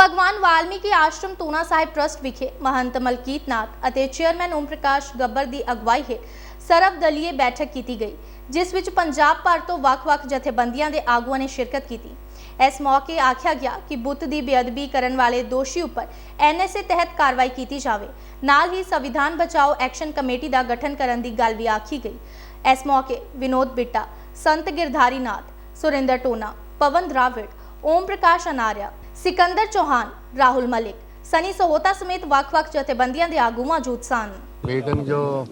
ਭਗਵਾਨ ਵਾਲਮੀਕੀ ਆਸ਼ਰਮ ਤੂਨਾ ਸਾਹਿਬ ਟਰਸਟ ਵਿਖੇ ਮਹੰਤ ਮਲਕੀਤ ਨਾਥ ਅਤੇ ਚੇਅਰਮੈਨ ਓਮ ਪ੍ਰਕਾਸ਼ ਗੱਬਰ ਦੀ ਅਗਵਾਈ ਹੇਠ ਸਰਵਦਲੀਏ ਬੈਠਕ ਕੀਤੀ ਗਈ, ਜਿਸ ਵਿੱਚ ਪੰਜਾਬ ਭਰ ਤੋਂ ਵੱਖ-ਵੱਖ ਜਥੇਬੰਦੀਆਂ ਦੇ ਆਗੂਆਂ ਨੇ ਸ਼ਿਰਕਤ ਕੀਤੀ। ਇਸ ਮੌਕੇ ਆਖਿਆ ਗਿਆ ਕਿ ਬੁੱਤ ਦੀ ਬੇਅਦਬੀ ਕਰਨ ਵਾਲੇ ਦੋਸ਼ੀ ਉੱਪਰ ਐਨਐਸਏ ਤਹਿਤ ਕਾਰਵਾਈ ਕੀਤੀ ਜਾਵੇ। ਨਾਲ ਹੀ ਸੰਵਿਧਾਨ ਬਚਾਓ ਐਕਸ਼ਨ ਕਮੇਟੀ ਦਾ ਗਠਨ ਕਰਨ ਦੀ ਗੱਲ ਵੀ ਆਖੀ ਗਈ। ਇਸ ਮੌਕੇ ਵਿਨੋਦ ਬਿੱਟਾ, ਸੰਤ ਗਿਰਧਾਰੀ ਨਾਥ, ਸੁਰਿੰਦਰ ਟੋਨਾ, ਪਵਨ ਦਰਾਵਿੜ ਓਮ ਪ੍ਰਕਾਸ਼ ਅਨਾਰਿਆ ਸਿਕੰਦਰ ਚੌਹਾਨ, ਰਾਹੁਲ ਮਲਿਕ। ਸਨੀ ਸਹੋਤਾ ਸਮੇਤ ਵੱਖ-ਵੱਖ ਜਥੇਬੰਦੀਆਂ ਦੇ ਆਗੂ ਮੌਜੂਦ ਸਨ। ਮੀਟਿੰਗ ਜੋ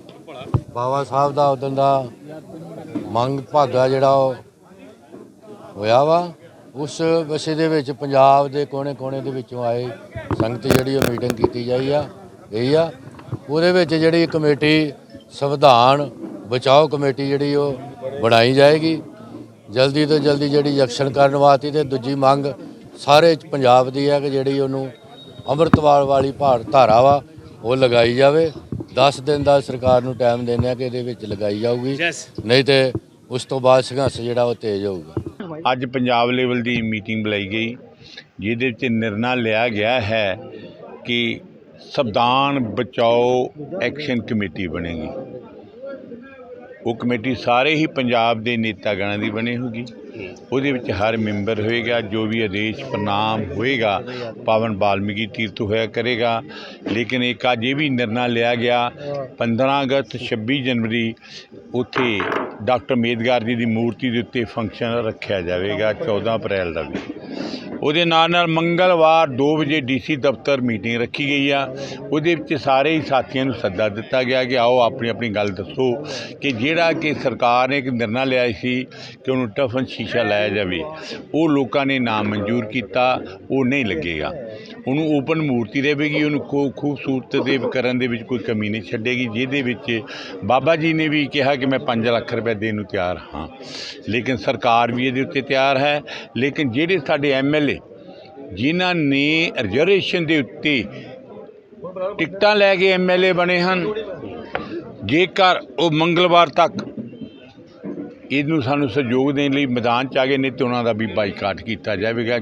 ਬਾਬਾ ਸਾਹਿਬ ਦਾ ਉਦੋਂ ਦਾ ਮੰਗ ਭਾਗਾ ਜਿਹੜਾ ਉਹ ਹੋਇਆ ਵਾ, ਉਸ ਵਿਸ਼ੇ ਦੇ ਵਿੱਚ ਪੰਜਾਬ ਦੇ ਕੋਨੇ-ਕੋਨੇ ਦੇ ਵਿੱਚੋਂ ਆਏ ਸੰਗਤ ਜਿਹੜੀ ਉਹ ਮੀਟਿੰਗ ਕੀਤੀ ਜਾਈ ਆ, ਗਈ ਆ। ਉਹਦੇ ਵਿੱਚ ਜਿਹੜੀ ਕਮੇਟੀ ਸੰਵਿਧਾਨ ਬਚਾਓ ਕਮੇਟੀ ਜਿਹੜੀ ਉਹ ਬਣਾਈ ਜਾਏਗੀ। ਜਲਦੀ ਤੋਂ ਜਲਦੀ ਜਿਹੜੀ ਐਕਸ਼ਨ ਕਰਨ ਵਾਸਤੇ ਤੇ ਦੂਜੀ ਮੰਗ ਸਾਰੇ ਪੰਜਾਬ ਦੀ ਹੈ ਕਿ ਜਿਹੜੀ ਉਹਨੂੰ ਅੰਮ੍ਰਿਤਵਾਲ ਵਾਲੀ ਭਾਰ ਧਾਰਾ ਵਾ ਉਹ ਲਗਾਈ ਜਾਵੇ। 10 ਦਿਨ ਦਾ ਸਰਕਾਰ ਨੂੰ ਟਾਈਮ ਦਿੰਦੇ ਆ ਕਿ ਇਹਦੇ ਵਿੱਚ ਲਗਾਈ ਜਾਊਗੀ। ਨਹੀਂ ਤੇ ਉਸ ਤੋਂ ਬਾਅਦ ਸੰਘਰਸ਼ ਜਿਹੜਾ ਉਹ ਤੇਜ਼ ਹੋਊਗਾ। ਅੱਜ ਪੰਜਾਬ ਲੈਵਲ ਦੀ ਮੀਟਿੰਗ ਬੁਲਾਈ ਗਈ ਜਿਹਦੇ ਵਿੱਚ ਨਿਰਣਾ ਲਿਆ ਗਿਆ ਹੈ ਕਿ ਸੰਵਿਧਾਨ ਬਚਾਓ ਐਕਸ਼ਨ ਕਮੇਟੀ ਬਣੇਗੀ। ਉਹ ਕਮੇਟੀ ਸਾਰੇ ਹੀ ਪੰਜਾਬ ਦੇ ਨੇਤਾਗਣਾਂ ਦੀ ਬਣੀ ਹੋਗੀ ਉਹਦੇ ਵਿੱਚ ਹਰ ਮੈਂਬਰ ਹੋਏਗਾ, ਜੋ ਵੀ ਆਦੇਸ਼ ਪ੍ਰਣਾਮ ਹੋਏਗਾ, ਪਾਵਨ ਬਾਲਮੀਕੀ ਤੀਰਥ ਹੋਇਆ ਕਰੇਗਾ। ਲੇਕਿਨ ਇੱਕ ਅੱਜ ਇਹ ਵੀ ਨਿਰਣਾ ਲਿਆ ਗਿਆ 15 ਅਗਸਤ 26 ਜਨਵਰੀ, ਉੱਥੇ ਡਾਕਟਰ ਮੇਦਗਾਰ ਜੀ ਦੀ ਮੂਰਤੀ ਦੇ ਉੱਤੇ ਫੰਕਸ਼ਨ ਰੱਖਿਆ ਜਾਵੇਗਾ 14 ਅਪ੍ਰੈਲ ਦਾ ਵੀ। ਉਹਦੇ ਨਾਲ ਨਾਲ ਮੰਗਲਵਾਰ 2 ਵਜੇ ਡੀਸੀ ਦਫ਼ਤਰ ਮੀਟਿੰਗ ਰੱਖੀ ਗਈ ਆ। ਉਹਦੇ ਵਿੱਚ ਸਾਰੇ ਹੀ ਸਾਥੀਆਂ ਨੂੰ ਸੱਦਾ ਦਿੱਤਾ ਗਿਆ ਕਿ ਆਓ ਆਪਣੀ ਆਪਣੀ ਗੱਲ ਦੱਸੋ ਕਿ ਜਿਹੜਾ ਕਿ ਸਰਕਾਰ ਨੇ ਇੱਕ ਨਿਰਣਾ ਲਿਆ ਸੀ ਕਿ ਉਹਨੂੰ ਟਫਨ ਸ਼ੀਸ਼ਾ ਲਾਇਆ ਜਾਵੇ। ਉਹ ਲੋਕਾਂ ਨੇ ਨਾ ਮਨਜ਼ੂਰ ਕੀਤਾ, ਉਹ ਨਹੀਂ ਲੱਗੇਗਾ। ਉਹਨੂੰ ਓਪਨ ਮੂਰਤੀ ਦੇਵੇਗੀ, ਉਹਨੂੰ ਖੂ ਖੂਬਸੂਰਤ ਦੇ ਕਰਨ ਦੇ ਵਿੱਚ ਕੋਈ ਕਮੀ ਨਹੀਂ ਛੱਡੇਗੀ, ਜਿਹਦੇ ਵਿੱਚ ਬਾਬਾ ਜੀ ਨੇ ਵੀ ਕਿਹਾ ਕਿ ਮੈਂ 5 ਲੱਖ ਰੁਪਏ ਦੇਣ ਨੂੰ ਤਿਆਰ ਹਾਂ। ਲੇਕਿਨ ਸਰਕਾਰ ਵੀ ਇਹਦੇ ਉੱਤੇ ਤਿਆਰ ਹੈ। ਲੇਕਿਨ ਜਿਹੜੇ ਸਾਡੇ ਐਮਐਲਏ ਜਿਨ੍ਹਾਂ ਨੇ ਰਿਜ਼ਰਵੇਸ਼ਨ ਦੇ ਉੱਤੇ ਟਿਕਟਾਂ ਲੈ ਕੇ ਐਮਐਲਏ ਬਣੇ ਹਨ, ਜੇਕਰ ਉਹ ਮੰਗਲਵਾਰ ਤੱਕ ਇਹਨੂੰ ਸਾਨੂੰ ਸਹਿਯੋਗ ਦੇਣ ਲਈ ਮੈਦਾਨ ਚ ਆ ਗਏ ਨੇ ਤੇ ਉਹਨਾਂ ਦਾ ਵੀ ਬਾਈਕਾਟ ਕੀਤਾ ਜਾਵੇਗਾ।